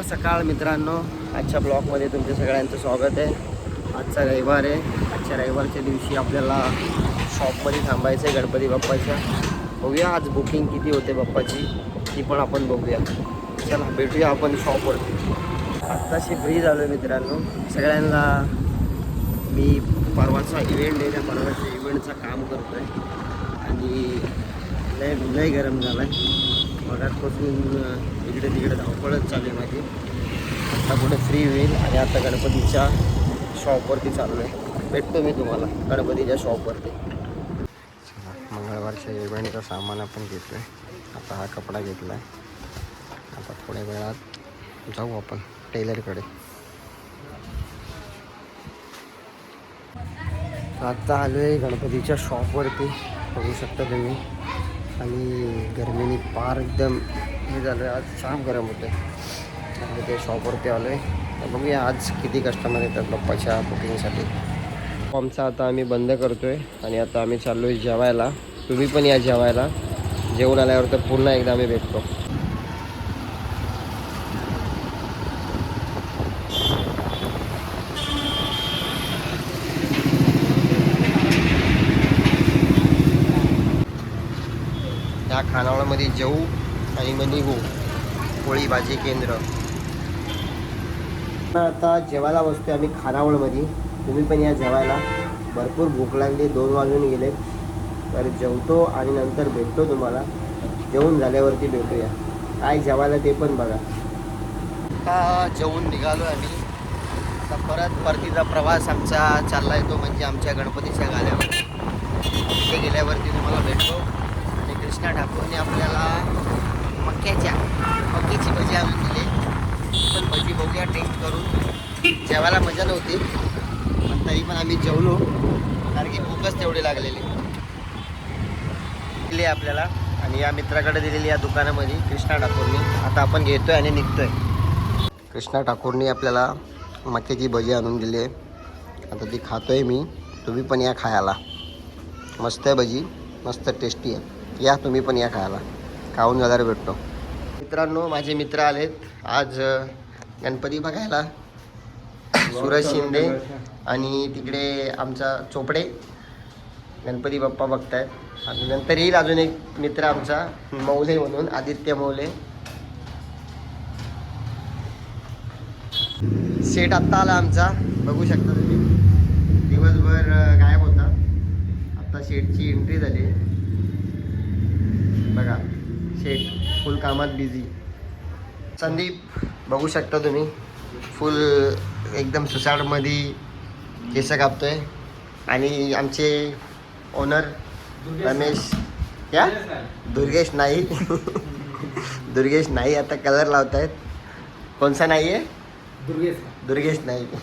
शुभ सकाळ मित्रांनो. आजच्या ब्लॉगमध्ये तुमच्या सगळ्यांचं स्वागत आहे. आजचा रविवार आहे. आजच्या रविवारच्या दिवशी आपल्याला शॉपमध्ये थांबायचं आहे गणपती बाप्पाच्या. बघूया आज बुकिंग किती होते बाप्पाची ती पण आपण बघूया. चला भेटूया आपण शॉपवरती आत्ताशी फ्री झालो आहे मित्रांनो. सगळ्यांना मी परवाचा इव्हेंट आहे त्या परवाच्या इव्हेंटचं काम करतो आहे आणि लय लय गरम झाला आहे मगातपासून इकडे तिकडे धावपळच चालू आहे माझी. आता कुठे फ्री होईल आणि आता गणपतीच्या शॉपवरती चाललो आहे. भेटतो मी तुम्हाला गणपतीच्या शॉपवरती मंगळवारच्या इव्हेंटचं सामान आपण घेतो आहे आता हा कपडा घेतला आहे आता थोड्या वेळात जाऊ आपण टेलरकडे. आत्ता आलो आहे गणपतीच्या शॉपवरती बघू शकता तुम्ही. आणि गरमीने पार एकदम हे झालं आहे आज छान गरम होतं आहे आणि ते शॉपवरती आलो आहे तर बघूया आज किती कस्टमर येतात बाप्पाच्या बुकिंगसाठी आमचा आता आम्ही बंद करतो आहे आणि आता आम्ही चाललो आहे जेवायला. तुम्ही पण या जेवायला. जेवण आल्यावर तर पुन्हा एकदा आम्ही भेटतो. या खानावळामध्ये जाऊ आणि मग निघू. पोळी भाजी केंद्र. आता जेवायला बसतोय आम्ही खानावळमध्ये. तुम्ही पण या जेवायला. भरपूर भूक लागली दोन वाजून गेले. तर जेवतो आणि नंतर भेटतो तुम्हाला. जेवण झाल्यावरती भेटूया. काय जेवायला ते पण बघा. आता जेवून निघालो आम्ही. आता परत परतीचा प्रवास आमचा चालला येतो तो म्हणजे आमच्या गणपतीच्या गाल्यावर तिथे गेल्यावरती तुम्हाला भेटतो. कृष्णा ठाकूरने आपल्याला मक्याच्या मक्याची भजी आणून दिली. पण भजी बघूया टेस्ट करून. जेवायला मजा नव्हती पण तरी पण आम्ही जेवलो कारण की भूकच तेवढी लागलेली. दिली आपल्याला आणि या मित्राकडे दिलेली या दुकानामध्ये कृष्णा ठाकूरनी. आता आपण घेतोय आणि निघतोय. कृष्णा ठाकूरनी आपल्याला मक्याची भजी आणून दिली आहे. आता ती खातोय मी. तुम्ही पण या खायला. मस्त आहे भजी. मस्त टेस्टी आहे. या तुम्ही पण या खायला. खाऊन जाणार भेटतो. मित्रांनो माझे मित्र आलेत. आज गणपती बघायला. सूरज शिंदे आणि तिकडे आमचा चोपडे. गणपती बाप्पा बघतायत. आणि नंतर येईल अजून एक मित्र आमचा मौले म्हणून आदित्य मौले. सेट आत्ता आला आमचा. बघू शकता तुम्ही. दिवसभर गायब होता. आत्ता सेटची एंट्री झाली. बघा शेट फुल कामात बिझी संदीप बघू शकता तुम्ही फुल एकदम सुसाडमध्ये केस कापतोय. आणि आमचे ओनर रमेश या? दुर्गेश नाई दुर्गेश नाई आता कलर लावत आहेत कोणसा नाही आहे दुर्गेश नाईक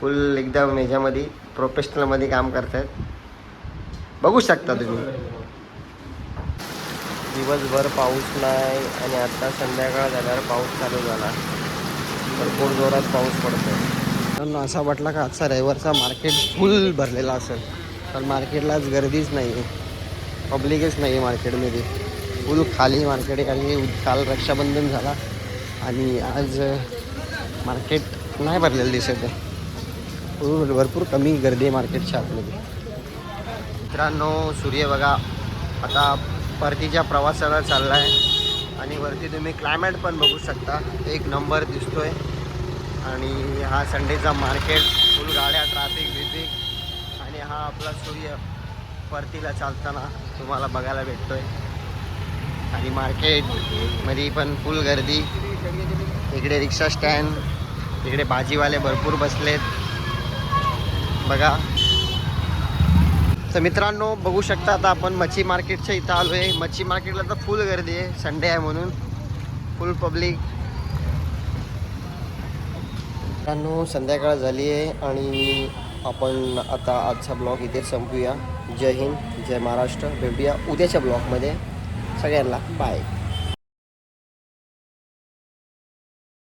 फुल एकदम ह्याच्यामध्ये प्रोफेशनलमध्ये काम करतायत. बघू शकता तुम्ही. दिवसभर पाऊस नाही आणि आता संध्याकाळ झाल्यावर पाऊस चालू झाला. भरपूर जोरात पाऊस पडतो पण असा वाटला का आजचा रविवारचा मार्केट फुल भरलेला असेल. पण मार्केटलाच गर्दीच नाही आहे पब्लिकच नाही आहे मार्केटमध्ये. फुल खाली मार्केट आहे कारण की काल रक्षाबंधन झाला. आणि आज मार्केट नाही भरलेलं दिसत आहे. भरपूर कमी गर्दी आहे मार्केटच्या आतमध्ये. मित्रांनो सूर्य बघा. आता परतीच्या प्रवासाला चालला आहे आणि वरती तुम्ही क्लायमेट पण बघू शकता. एक नंबर दिसतो आहे आणि हा संडेचा मार्केट फुल गाड्या ट्रॅफिक बिफिक आणि हा आपला सूर्य परतीला चालताना तुम्हाला बघायला भेटतो आहे आणि मार्केटमध्ये पण फुल गर्दी. इकडे रिक्षा स्टँड इकडे भाजीवाले भरपूर बसलेत. बघा. तर मित्रांनो बघू शकता आता आपण मच्छी मार्केटच्या इथं आलो आहे. मच्छी मार्केटला तर फुल गर्दी आहे. संडे आहे म्हणून. फुल पब्लिक मित्रांनो संध्याकाळ झाली आहे आणि आपण आता आजचा ब्लॉग इथे संपूया. जय हिंद जय महाराष्ट्र. भेटूया उद्याच्या ब्लॉगमध्ये. सगळ्यांना बाय